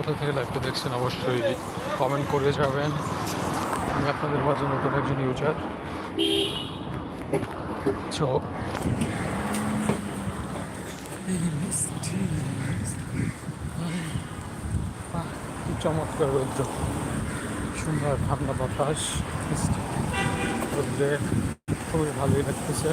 কোথা থেকে লাইভটা দেখছেন অবশ্যই কমেন্ট করে যাবেন। আমি আপনাদের মাঝে নতুন একজন ইউজার চমৎকার রৌদ্র। সুন্দর ঠান্ডা বাতাস। রৌদ্রে খুবই ভালোই লাগতেছে।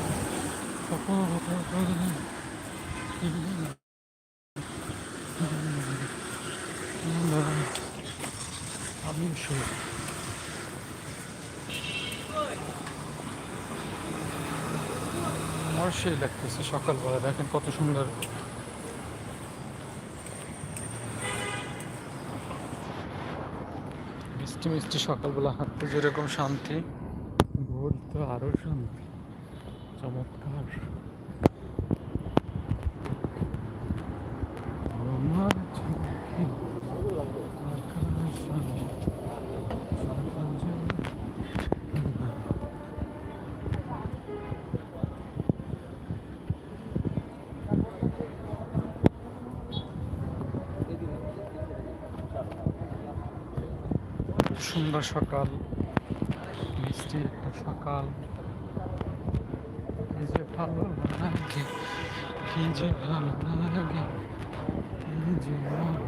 আমি আমার সেই লাগতেছে সকালবেলা, দেখেন কত সুন্দর। মিষ্টি মিষ্টি সকালবেলা হাঁটতে যেরকম শান্তি। ভোর তো আরও শান্তি, চমৎকার। আমার সুন্দর সকাল, মিষ্টি একটা সকাল। যে ভালো লাগে কি যে ভালো লাগে কি যে ভালো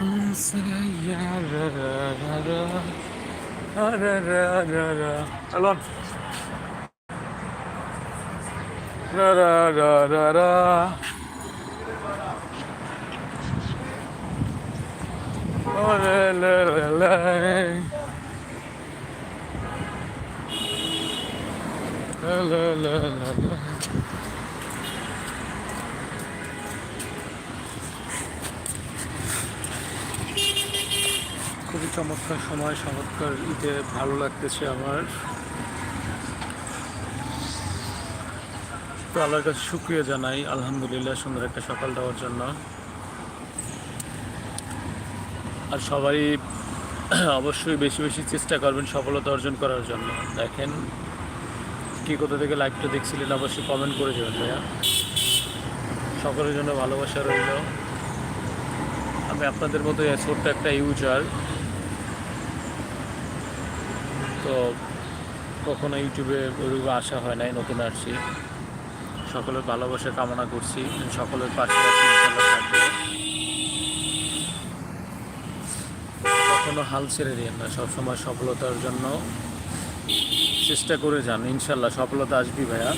aklın La, la, la, la, la. চমৎকার সময়, চমৎকার ঈদে ভালো লাগতেছে আমার। তো আল্লাহর কাছে শুক্রিয়া জানাই, আলহামদুলিল্লাহ সুন্দর একটা সকাল দেওয়ার জন্য। আর সবাই অবশ্যই বেশি বেশি চেষ্টা করবেন সফলতা অর্জন করার জন্য। দেখেন, কি কোথা থেকে লাইভটা দেখছিলেন অবশ্যই কমেন্ট করে যাবেন ভাইয়া। সকলের জন্য ভালোবাসা রইল। আমি আপনাদের মতোই ছোট্ট একটা ইউজার তো কখনো ইউটিউবে ওইরকম আসা হয় নাই, নতুন আসছি। সকলের ভালোবাসা কামনা করছি, সকলের পাশে কখনো হাল ছেড়ে দিন না, সবসময় সফলতার জন্য চেষ্টা করে যান, ইনশাল্লাহ সফলতা আসবি ভাইয়া।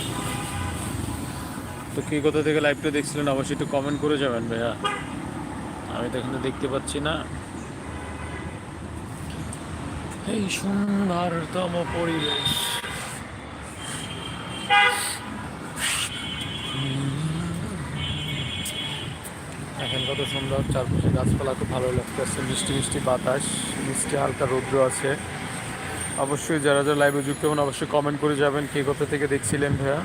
তো কী কোথা থেকে লাইভটা দেখছিলেন, অবশ্যই একটু কমেন্ট করে যাবেন ভাইয়া। আমি তো এখানে দেখতে পাচ্ছি না। এই সুন্দরতম পরিবেশ। এখন কত সুন্দর চারপাশে গাছপালা, খুব ভালো লাগতেছে। মিষ্টি মিষ্টি বাতাস, মিষ্টি হালকা রৌদ্র আছে। অবশ্যই যারা যারা লাইভে যুক্ত হন অবশ্যই কমেন্ট করে যাবেন কে কোথা থেকে দেখছিলেন ভাইয়া।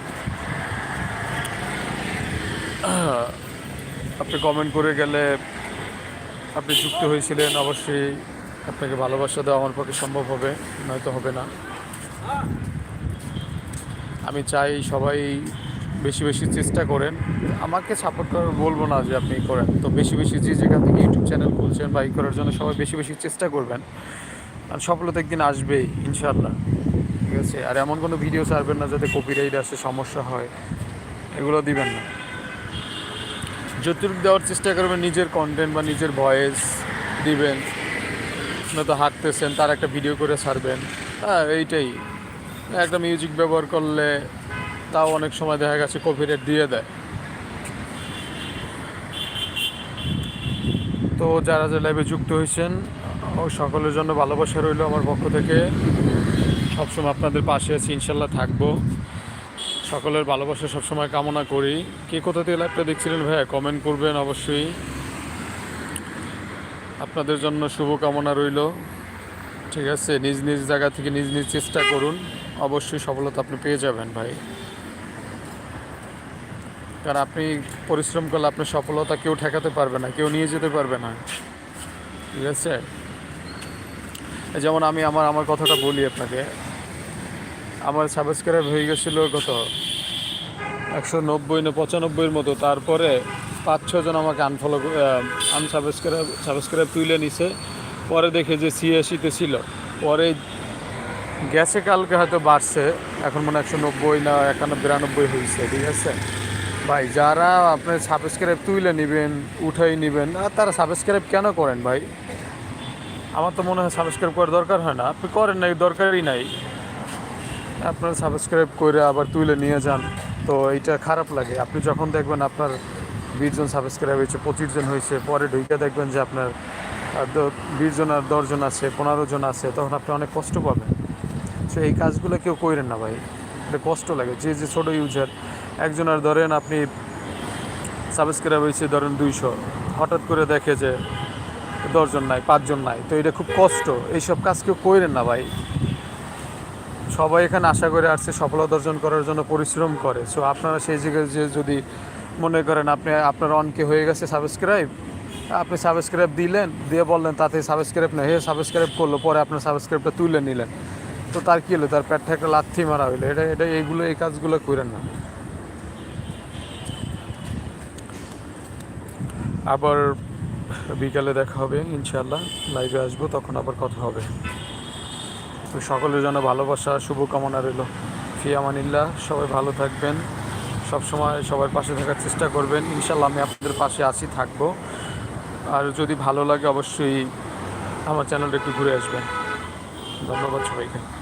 আপনি কমেন্ট করে গেলে আপনি যুক্ত হয়েছিলেন, অবশ্যই আপনাকে ভালোবাসা দেওয়া আমার পক্ষে সম্ভব হবে, নয়তো হবে না। আমি চাই সবাই বেশি বেশি চেষ্টা করেন। আমাকে সাপোর্ট করার বলব না যে আপনি করেন। তো বেশি বেশি যে যেখান থেকে ইউটিউব চ্যানেল খুলছেন বা ই করার জন্য সবাই বেশি বেশি চেষ্টা করবেন। আর সফলতা একদিন আসবেই ইনশাল্লাহ ঠিক আছে? আর এমন কোনো ভিডিও ছাড়বেন না যাতে কপিরাইট আসে, সমস্যা হয়। এগুলো দিবেন না। যতটুকু দেওয়ার চেষ্টা করবেন, নিজের কন্টেন্ট বা নিজের ভয়েস দিবেন। নয়তো হাঁটতেছেন, তার একটা ভিডিও করে ছাড়বেন। হ্যাঁ এইটাই। একটা মিউজিক ব্যবহার করলে তাও অনেক সময় দেখা গেছে কপিরাইট দিয়ে দেয়। তো যারা যে লাইভে যুক্ত হয়েছেন, ও সকলের জন্য ভালোবাসা রইল আমার পক্ষ থেকে। সবসময় আপনাদের পাশে আছি, ইনশাল্লাহ থাকব। সকলের ভালোবাসা সবসময় কামনা করি। কে কোথা থেকে লাইভটা দেখছিলেন ভাইয়া? কমেন্ট করবেন অবশ্যই। আপনাদের জন্য শুভকামনা রইল। ঠিক আছে, নিজ নিজ জায়গা থেকে নিজ নিজ চেষ্টা করুন। অবশ্যই সফলতা আপনি পেয়ে যাবেন ভাই। কারণ আপনি পরিশ্রম করলে আপনার সফলতা কেউ ঠেকাতে পারবে না, কেউ নিয়ে যেতে পারবে না। ঠিক আছে? যেমন আমি আমার আমার কথাটা বলি আপনাকে। আমার সাবস্ক্রাইব হয়ে গেছিল কত? একশো নব্বই না পঁচানব্বইয়ের মতো। তারপরে পাঁচ ছজন আমাকে আনফলো আনসাবস্ক্রাইব সাবস্ক্রাইব তুলে নিছে। পরে দেখে যে ছিয়াশিতে ছিল। পরে গেছে, কালকে হয়তো বাড়ছে। এখন মনে একশো নব্বই না একান্ন বিরানব্বই হয়েছে ঠিক আছে? ভাই, যারা আপনি সাবস্ক্রাইব তুলে নেবেন, উঠাই নেবেন, আর তারা সাবস্ক্রাইব কেন করেন ভাই? আমার তো মনে হয় সাবস্ক্রাইব করার দরকার হয় না। আপনি করেন নাই, দরকারই নাই। আপনার সাবস্ক্রাইব করে আবার তুলে নিয়ে যান। তো এইটা খারাপ লাগে। আপনি যখন দেখবেন আপনার বিশ জন সাবস্ক্রাইব হয়েছে, পঁচিশ জন হয়েছে। পরে ঢুকে দেখবেন যে আপনার বিশ জন আর দশজন আছে, পনেরো জন আছে, তখন আপনি অনেক কষ্ট পাবেন। সো এই কাজগুলো কেউ করেন না ভাই। এটা কষ্ট লাগে। যে যে ছোটো ইউজার একজনের ধরেন আপনি সাবস্ক্রাইব হয়েছে ধরেন দুইশো, হঠাৎ করে দেখে যে দশজন নাই পাঁচজন নাই, তো এটা খুব কষ্ট। এইসব কাজ কেউ করেন না ভাই। সবাই এখানে আশা করে আসছে সফলতা অর্জন করার জন্য পরিশ্রম করে। সো আপনারা সেই জায়গায় যে যদি মনে করেন আপনি, আপনার অনকে হয়ে গেছে সাবস্ক্রাইব আপনি সাবস্ক্রাইব দিলেন, দিয়ে বললেন তাতে সাবস্ক্রাইব না হে সাবস্ক্রাইব করল, পরে আপনার সাবস্ক্রাইবটা তুলে নিলেন। তো তার কী হলো? তার পেটটা একটা লাথি মারা হইল। এটা এটা এইগুলো, এই কাজগুলো করেন না। আবার বিকালে দেখা হবে ইনশাল্লাহ লাইভে আসব, তখন আবার কথা হবে। সকলের জন্য ভালোবাসা, শুভকামনা রইল। ফিয়ামানিল্লাহ সবাই ভালো থাকবেন। সবসময় সবার পাশে থাকার চেষ্টা করবেন। ইনশাল্লাহ আমি আপনাদের পাশে আসি থাকব। আর যদি ভালো লাগে অবশ্যই আমার চ্যানেলটা একটু ঘুরে আসবেন। ধন্যবাদ সবাইকে।